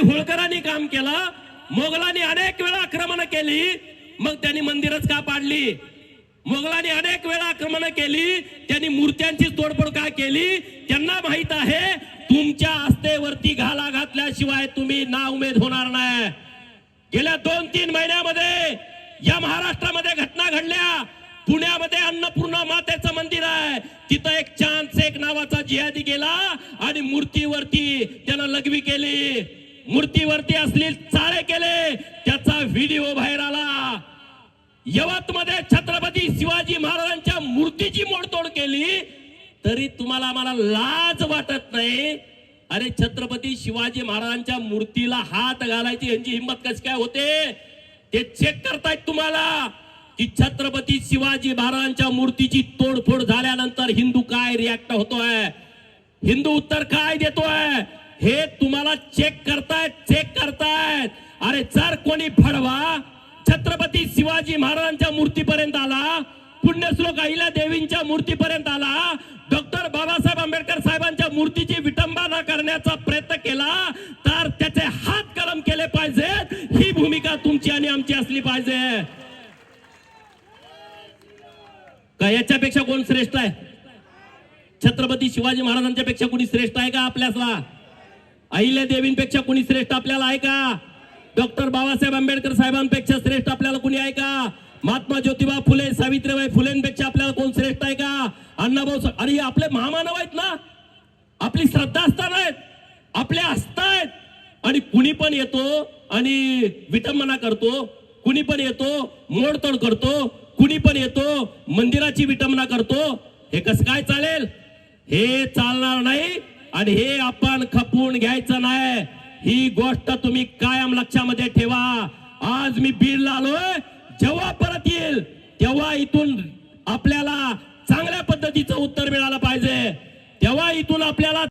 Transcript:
होळकरांनी काम केलं मोगलांनी अनेक वेळा आक्रमण केली मग त्यांनी मंदिरच का पाडली? मोगलांनी अनेक वेळा आक्रमण केली त्यांनी मूर्त्यांची तोडफोड का केली? त्यांना माहीत आहे तुमच्या आस्थेवरती घाला घातल्याशिवाय तुम्ही ना उमेद होणार नाही. गेल्या दोन तीन महिन्यामध्ये या महाराष्ट्रामध्ये घटना घडल्या. पुण्यामध्ये अन्नपूर्णा मातेचं मंदिर आहे. तिथं एक चांद शेख नावाचा जिहादी गेला आणि मूर्तीवरती त्यानं लघवी केली. मूर्तीवरती असलेले चाळे केले त्याचा व्हिडिओ बाहेर आला. यवतमध्ये छत्रपती शिवाजी महाराजांच्या मूर्तीची मोडतोड केली तरी तुम्हाला आम्हाला लाज वाटत नाही. अरे छत्रपती शिवाजी महाराजांच्या मूर्तीला हात घालायची यांची हिंमत कशी काय होते? ते चेक करतायत तुम्हाला की छत्रपती शिवाजी महाराजांच्या मूर्तीची तोडफोड झाल्यानंतर हिंदू काय रिॲक्ट होतोय? हिंदू उत्तर काय देतोय? हे तुम्हाला चेक करतायत चेक करतायत. अरे जर कोणी फडवा छत्रपती शिवाजी महाराजांच्या मूर्तीपर्यंत आला पुण्यश्लोक अहिल्या देवींच्या मूर्तीपर्यंत आला डॉक्टर बाबासाहेब आंबेडकर साहेबांच्या मूर्तीची विटंबना करण्याचा प्रयत्न केला तर त्याचे हात कलम केले पाहिजेत. ही भूमिका तुमची आणि आमची असली पाहिजे. का याच्यापेक्षा कोण श्रेष्ठ आहे? छत्रपती शिवाजी महाराजांच्या पेक्षा कोणी श्रेष्ठ आहे का आपल्याला अहिल्या देवींपेक्षा कोणी श्रेष्ठ आपल्याला आहे का? डॉक्टर बाबासाहेब आंबेडकर साहेबांपेक्षा श्रेष्ठ आपल्याला कोणी आहे का? महात्मा ज्योतिबा फुले सावित्रीबाई फुलेंपेक्षा आपल्याला कोण श्रेष्ठ आहे का? अण्णाभाऊ अरे हे आपले महामानव आहेत ना? आपली श्रद्धा असताना आहेत आपल्या आस्था आहेत. आणि कुणी पण येतो आणि विटंबना करतो कुणी पण येतो मोडतोड करतो कुणी पण येतो मंदिराची विटंबना करतो हे कसं काय चालेल? हे चालणार नाही. आणि हे आपण खपवून घ्यायचं नाही. ही गोष्ट तुम्ही कायम लक्षामध्ये ठेवा. आज मी बीडला आलोय. जेव्हा परत येईल तेव्हा इथून आपल्याला चांगल्या पद्धतीचं उत्तर मिळालं पाहिजे. तेव्हा इथून आपल्याला